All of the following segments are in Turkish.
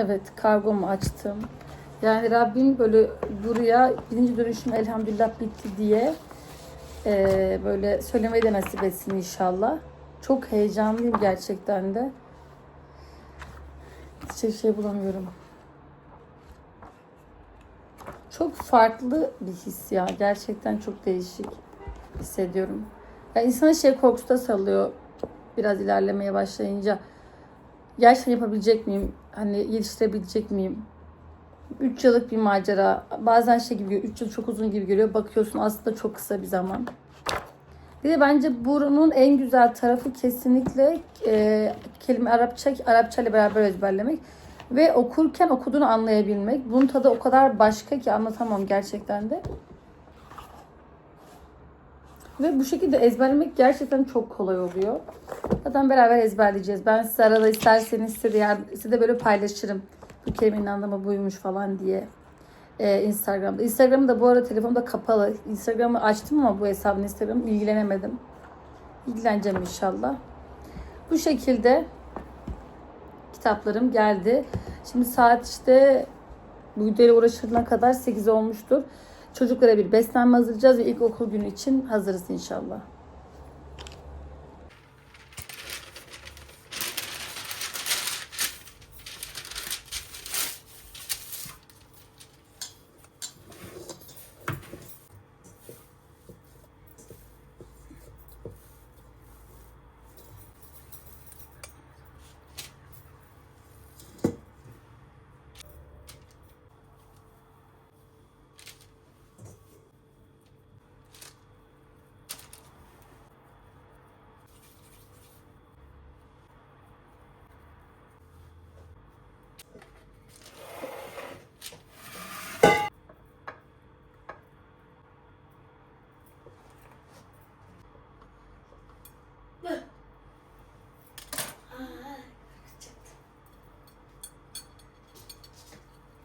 Evet kargomu açtım. Yani Rabbim böyle buraya birinci dönüşüm elhamdülillah bitti diye eee, böyle söylemeyi de nasip etsin inşallah. Çok heyecanlıyım gerçekten de. Hiçbir şey bulamıyorum. Çok farklı bir his ya. Gerçekten çok değişik hissediyorum. Ya insana şey korkusu da salıyor biraz ilerlemeye başlayınca. Gerçekten yapabilecek miyim? Hani yetiştirebilecek miyim? 3 yıllık bir macera. Bazen şey gibi geliyor. 3 yıl çok uzun gibi geliyor. Bakıyorsun aslında çok kısa bir zaman. Bir de bence bunun en güzel tarafı kesinlikle e, kelime Arapça Arapça ile beraber ezberlemek ve okurken okuduğunu anlayabilmek. Bunun tadı o kadar başka ki anlatamam gerçekten de. Ve bu şekilde ezberlemek gerçekten çok kolay oluyor. Zaten beraber ezberleyeceğiz. Ben size arada isterseniz size de, yard- size de böyle paylaşırım. Bu kelimenin anlamı buymuş falan diye. Ee, Instagram'da. Instagram'ı da bu arada telefonda kapalı. Instagram'ı açtım ama bu hesabın Instagram'ı ilgilenemedim. İlgileneceğim inşallah. Bu şekilde kitaplarım geldi. Şimdi saat işte bu videoyla uğraşana kadar 8 olmuştur. Çocuklara bir beslenme hazırlayacağız ve ilkokul günü için hazırız inşallah.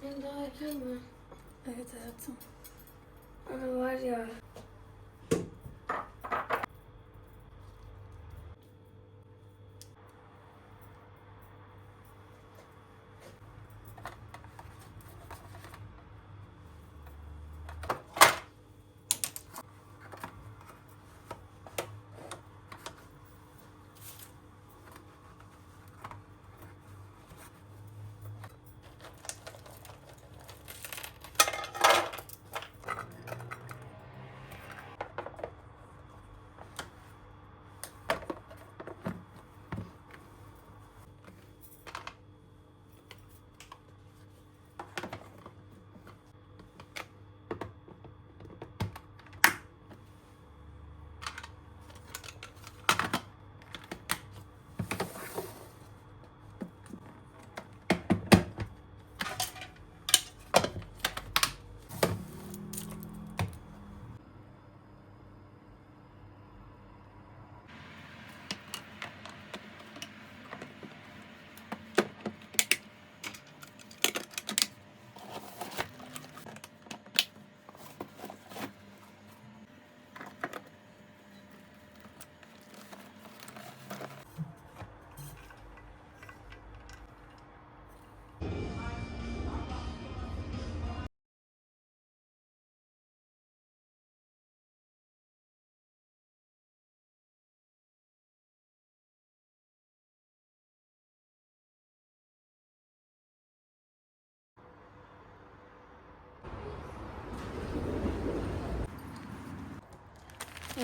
Ben daha erken mi? Evet hayatım. Ana var ya.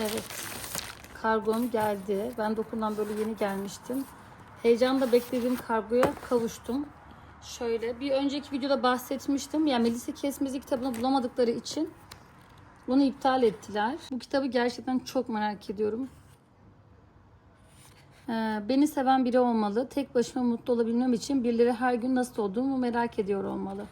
Evet. Kargom geldi. Ben de okuldan böyle yeni gelmiştim. Heyecanla beklediğim kargoya kavuştum. Şöyle bir önceki videoda bahsetmiştim. Yani Melisa Kesmezi kitabını bulamadıkları için bunu iptal ettiler. Bu kitabı gerçekten çok merak ediyorum. Ee, beni seven biri olmalı. Tek başıma mutlu olabilmem için birileri her gün nasıl olduğumu merak ediyor olmalı.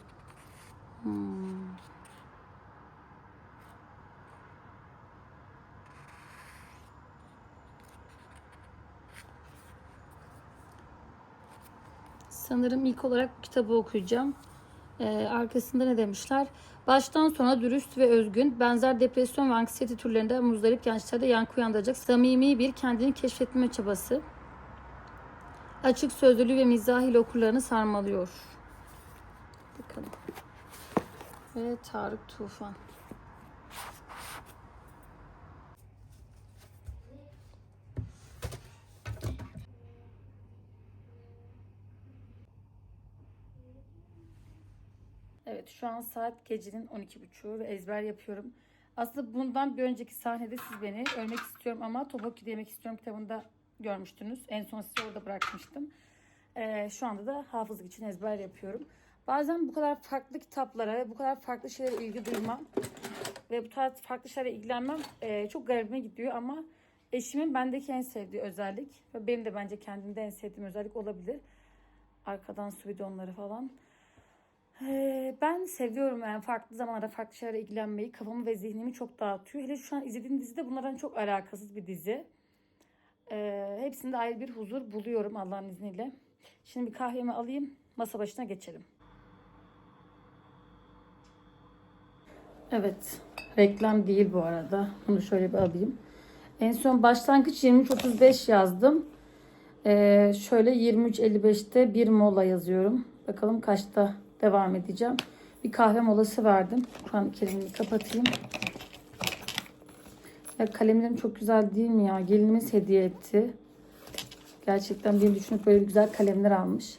Sanırım ilk olarak kitabı okuyacağım. Ee, arkasında ne demişler? Baştan sona dürüst ve özgün, benzer depresyon ve anksiyete türlerinde muzdarip gençlerde yankı uyandıracak samimi bir kendini keşfetme çabası. Açık sözlülüğü ve mizahıyla okurlarını sarmalıyor. Bakalım. Ve Tarık Tufan. Evet şu an saat gecenin 12.30'u ve ezber yapıyorum. Aslında bundan bir önceki sahnede siz beni ölmek istiyorum ama Topaki yemek istiyorum kitabında görmüştünüz. En son sizi orada bırakmıştım. Ee, şu anda da hafızlık için ezber yapıyorum. Bazen bu kadar farklı kitaplara ve bu kadar farklı şeylere ilgi duymam ve bu tarz farklı şeylerle ilgilenmem e, çok garibime gidiyor ama eşimin bendeki en sevdiği özellik ve benim de bence kendimde en sevdiğim özellik olabilir. Arkadan su bidonları falan. Ben seviyorum yani farklı zamanlarda farklı şeylerle ilgilenmeyi. Kafamı ve zihnimi çok dağıtıyor. Hele şu an izlediğim dizi de bunlardan çok alakasız bir dizi. Ee, hepsinde ayrı bir huzur buluyorum Allah'ın izniyle. Şimdi bir kahvemi alayım. Masa başına geçelim. Evet. Reklam değil bu arada. Bunu şöyle bir alayım. En son başlangıç 23.35 yazdım. Ee, şöyle 23.55'te bir mola yazıyorum. Bakalım kaçta devam edeceğim. Bir kahve molası verdim. Şu an kelimini kapatayım. Ya kalemlerim çok güzel değil mi ya? Gelinimiz hediye etti. Gerçekten beni düşünüp böyle güzel kalemler almış.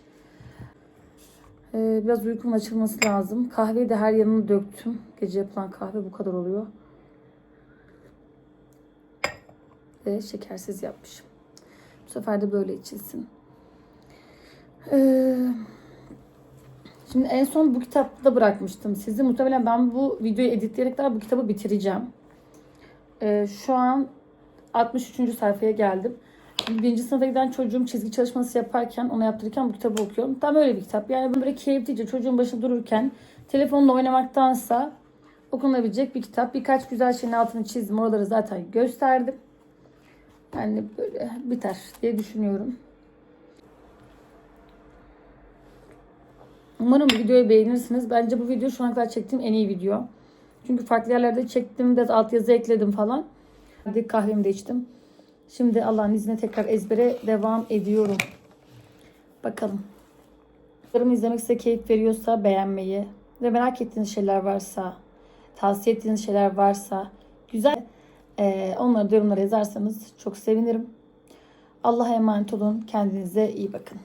Ee, biraz uykumun açılması lazım. Kahveyi de her yanını döktüm. Gece yapılan kahve bu kadar oluyor. Ve şekersiz yapmışım. Bu sefer de böyle içilsin. Ee, şimdi en son bu kitapta bırakmıştım sizi. Muhtemelen ben bu videoyu editleyerek daha bu kitabı bitireceğim. Ee, şu an 63. sayfaya geldim. Birinci sınıfa giden çocuğum çizgi çalışması yaparken, ona yaptırırken bu kitabı okuyorum. Tam öyle bir kitap. Yani böyle keyiflice çocuğun başında dururken telefonla oynamaktansa okunabilecek bir kitap. Birkaç güzel şeyin altını çizdim. Oraları zaten gösterdim. Yani böyle biter diye düşünüyorum. Umarım bu videoyu beğenirsiniz. Bence bu video şu ana kadar çektiğim en iyi video. Çünkü farklı yerlerde çektim. Biraz altyazı ekledim falan. Hadi kahvemi de içtim. Şimdi Allah'ın izniyle tekrar ezbere devam ediyorum. Bakalım. Videolarımı izlemek size keyif veriyorsa beğenmeyi ve merak ettiğiniz şeyler varsa, tavsiye ettiğiniz şeyler varsa güzel ee, onları yorumlara yazarsanız çok sevinirim. Allah'a emanet olun. Kendinize iyi bakın.